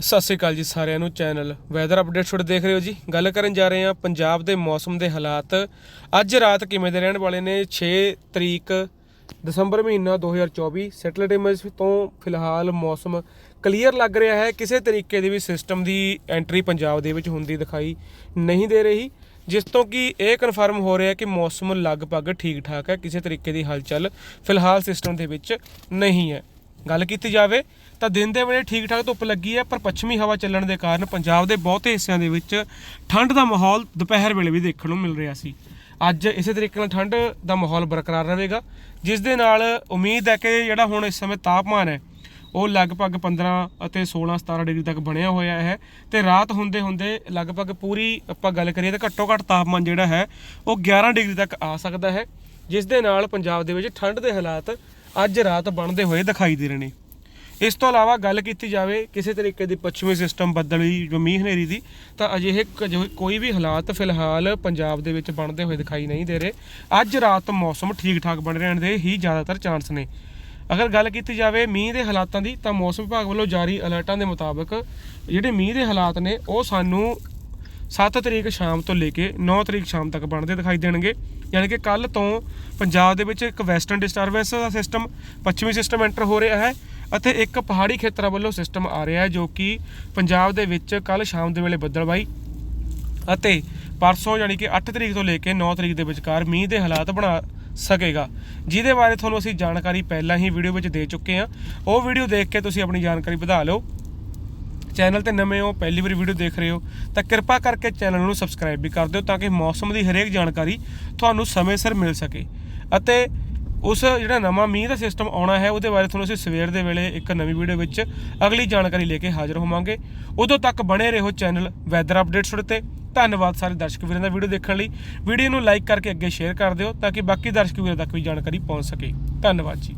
ਸਤਿ ਸ਼੍ਰੀ ਅਕਾਲ ਜੀ ਸਾਰਿਆਂ ਨੂੰ ਚੈਨਲ ਵੈਦਰ ਅਪਡੇਟ ਛੋੜ ਦੇਖ ਰਹੇ ਹੋ ਜੀ। ਗੱਲ ਕਰਨ ਜਾ ਰਹੇ ਹਾਂ ਪੰਜਾਬ ਦੇ ਮੌਸਮ ਦੇ ਹਾਲਾਤ। ਅੱਜ ਰਾਤ ਕਿਵੇਂ ਦੇ ਰਹਿਣ ਵਾਲੇ ਨੇ? 6 ਤਰੀਕ ਦਸੰਬਰ ਮਹੀਨਾ 2024 ਸੈਟਲਾਈਟ ਇਮੇਜ ਤੋਂ ਫਿਲਹਾਲ ਮੌਸਮ ਕਲੀਅਰ ਲੱਗ ਰਿਹਾ ਹੈ। ਕਿਸੇ ਤਰੀਕੇ ਦੀ ਵੀ ਸਿਸਟਮ ਦੀ ਐਂਟਰੀ ਪੰਜਾਬ ਦੇ ਵਿੱਚ ਹੁੰਦੀ ਦਿਖਾਈ ਨਹੀਂ ਦੇ ਰਹੀ, ਜਿਸ ਤੋਂ ਕਿ ਇਹ ਕਨਫਰਮ ਹੋ ਰਿਹਾ ਕਿ ਮੌਸਮ ਲਗਭਗ ਠੀਕ ਠਾਕ ਹੈ, ਕਿਸੇ ਤਰੀਕੇ ਦੀ ਹਲਚਲ ਫਿਲਹਾਲ ਸਿਸਟਮ ਦੇ ਵਿੱਚ ਨਹੀਂ ਹੈ। ਗੱਲ ਕੀਤੀ ਜਾਵੇ ਤਾਂ ਦਿਨ ਦੇ ਵੇਲੇ ਠੀਕ ਠਾਕ ਧੁੱਪ ਲੱਗੀ ਹੈ, ਪਰ ਪੱਛਮੀ ਹਵਾ ਚੱਲਣ ਦੇ ਕਾਰਨ ਪੰਜਾਬ ਦੇ ਬਹੁਤੇ ਹਿੱਸਿਆਂ ਦੇ ਵਿੱਚ ਠੰਡ ਦਾ ਮਾਹੌਲ ਦੁਪਹਿਰ ਵੇਲੇ ਵੀ ਦੇਖਣ ਨੂੰ ਮਿਲ ਰਿਹਾ ਸੀ। ਅੱਜ ਇਸੇ ਤਰੀਕੇ ਨਾਲ ਠੰਡ ਦਾ ਮਾਹੌਲ ਬਰਕਰਾਰ ਰਹੇਗਾ, ਜਿਸ ਦੇ ਨਾਲ ਉਮੀਦ ਹੈ ਕਿ ਜਿਹੜਾ ਹੁਣ ਇਸ ਸਮੇਂ ਤਾਪਮਾਨ ਹੈ, ਉਹ ਲਗਭਗ 15 ਅਤੇ 16 17 ਡਿਗਰੀ ਤੱਕ ਬਣਿਆ ਹੋਇਆ ਹੈ ਤੇ ਰਾਤ ਹੁੰਦੇ ਹੁੰਦੇ ਲਗਭਗ ਪੂਰੀ ਆਪਾਂ ਗੱਲ ਕਰੀਏ ਤਾਂ ਘੱਟੋ ਘੱਟ ਤਾਪਮਾਨ ਜਿਹੜਾ ਹੈ, ਉਹ 11 ਡਿਗਰੀ ਤੱਕ ਆ ਸਕਦਾ ਹੈ, ਜਿਸ ਦੇ ਨਾਲ ਪੰਜਾਬ ਦੇ ਵਿੱਚ ਠੰਡ ਦੇ ਹਾਲਾਤ ਅੱਜ ਰਾਤ ਬਣਦੇ ਹੋਏ ਦਿਖਾਈ ਦੇ ਰਹੇ ਨੇ। ਇਸ ਤੋਂ ਇਲਾਵਾ ਗੱਲ ਕੀਤੀ ਜਾਵੇ ਕਿਸੇ ਤਰੀਕੇ ਦੀ ਪੱਛਮੀ ਸਿਸਟਮ ਬੱਦਲੀ ਜੋ ਮੀਂਹ ਹਨੇਰੀ ਦੀ, ਤਾਂ ਅਜਿਹੇ ਕ- ਕੋਈ ਵੀ ਹਾਲਾਤ ਫਿਲਹਾਲ ਪੰਜਾਬ ਦੇ ਵਿੱਚ ਬਣਦੇ ਹੋਏ ਦਿਖਾਈ ਨਹੀਂ ਦੇ ਰਹੇ। ਅੱਜ ਰਾਤ ਮੌਸਮ ਠੀਕ ਠਾਕ ਬਣ ਰਹਿਣ ਦੇ ਹੀ ਜ਼ਿਆਦਾਤਰ ਚਾਂਸ ਨੇ। ਅਗਰ ਗੱਲ ਕੀਤੀ ਜਾਵੇ ਮੀਂਹ ਦੇ ਹਾਲਾਤਾਂ ਦੀ, ਤਾਂ ਮੌਸਮ ਵਿਭਾਗ ਵੱਲੋਂ ਜਾਰੀ ਅਲਰਟਾਂ ਦੇ ਮੁਤਾਬਕ ਜਿਹੜੇ ਮੀਂਹ ਦੇ ਹਾਲਾਤ ਨੇ, ਉਹ ਸਾਨੂੰ 7 ਤਰੀਕ ਸ਼ਾਮ ਤੋਂ ਲੈ ਕੇ 9 ਤਰੀਕ ਸ਼ਾਮ ਤੱਕ ਬਣਦੇ ਦਿਖਾਈ ਦੇਣਗੇ। ਯਾਨੀ ਕਿ ਕੱਲ ਤੋਂ ਪੰਜਾਬ ਦੇ ਵਿੱਚ ਇੱਕ ਵੈਸਟਰਨ ਡਿਸਟਰਬੈਂਸ ਦਾ ਸਿਸਟਮ ਪੱਛਮੀ ਸਿਸਟਮ ਐਂਟਰ ਹੋ ਰਿਹਾ ਹੈ ਅਤੇ ਇੱਕ ਪਹਾੜੀ ਖੇਤਰਾਂ ਵੱਲੋਂ ਸਿਸਟਮ ਆ ਰਿਹਾ ਹੈ ਜੋ ਕਿ ਪੰਜਾਬ ਦੇ ਵਿੱਚ ਕੱਲ ਸ਼ਾਮ ਦੇ ਵੇਲੇ ਬੱਦਲਬਾਈ ਅਤੇ ਪਰਸੋਂ ਯਾਨੀ ਕਿ 8 ਤਰੀਕ ਤੋਂ ਲੈ ਕੇ 9 ਤਰੀਕ ਦੇ ਵਿਚਕਾਰ ਮੀਂਹ ਦੇ ਹਾਲਾਤ ਬਣਾ ਸਕੇਗਾ। ਜਿਹਦੇ ਬਾਰੇ ਤੁਹਾਨੂੰ ਅਸੀਂ ਜਾਣਕਾਰੀ ਪਹਿਲਾਂ ਹੀ ਵੀਡੀਓ ਵਿੱਚ ਦੇ ਚੁੱਕੇ ਹਾਂ। ਉਹ ਵੀਡੀਓ ਦੇਖ ਕੇ ਤੁਸੀਂ ਆਪਣੀ ਜਾਣਕਾਰੀ ਵਧਾ ਲਓ। ਚੈਨਲ ਤੇ ਨਵੇਂ ਹੋ, ਪਹਿਲੀ ਵਾਰੀ ਵੀਡੀਓ ਦੇਖ ਰਹੇ ਹੋ, ਤਾਂ ਕਿਰਪਾ ਕਰਕੇ ਚੈਨਲ ਨੂੰ ਸਬਸਕ੍ਰਾਈਬ ਵੀ ਕਰ ਦਿਓ ਤਾਂ ਕਿ ਮੌਸਮ ਦੀ ਹਰੇਕ ਜਾਣਕਾਰੀ ਤੁਹਾਨੂੰ ਸਮੇਂ ਸਿਰ ਮਿਲ ਸਕੇ। ਅਤੇ ਉਸ ਜਿਹੜਾ ਨਵਾਂ ਮੀਂਹ ਦਾ ਸਿਸਟਮ ਆਉਣਾ ਹੈ, ਉਹਦੇ ਬਾਰੇ ਤੁਹਾਨੂੰ ਅਸੀਂ ਸਵੇਰ ਦੇ ਵੇਲੇ ਇੱਕ ਨਵੀਂ ਵੀਡੀਓ ਵਿੱਚ ਅਗਲੀ ਜਾਣਕਾਰੀ ਲੈ ਕੇ ਹਾਜ਼ਰ ਹੋਵਾਂਗੇ। ਉਦੋਂ ਤੱਕ ਬਣੇ ਰਹੋ ਚੈਨਲ ਵੈਦਰ ਅਪਡੇਟਸ ਤੇ। ਧੰਨਵਾਦ ਸਾਰੇ ਦਰਸ਼ਕ ਵੀਰਾਂ ਦਾ ਵੀਡੀਓ ਦੇਖਣ ਲਈ। ਵੀਡੀਓ ਨੂੰ ਲਾਈਕ ਕਰਕੇ ਅੱਗੇ ਸ਼ੇਅਰ ਕਰ ਦਿਓ ਤਾਂ ਕਿ ਬਾਕੀ ਦਰਸ਼ਕ ਵੀਰਾਂ ਤੱਕ ਵੀ ਜਾਣਕਾਰੀ ਪਹੁੰਚ ਸਕੇ। ਧੰਨਵਾਦ ਜੀ।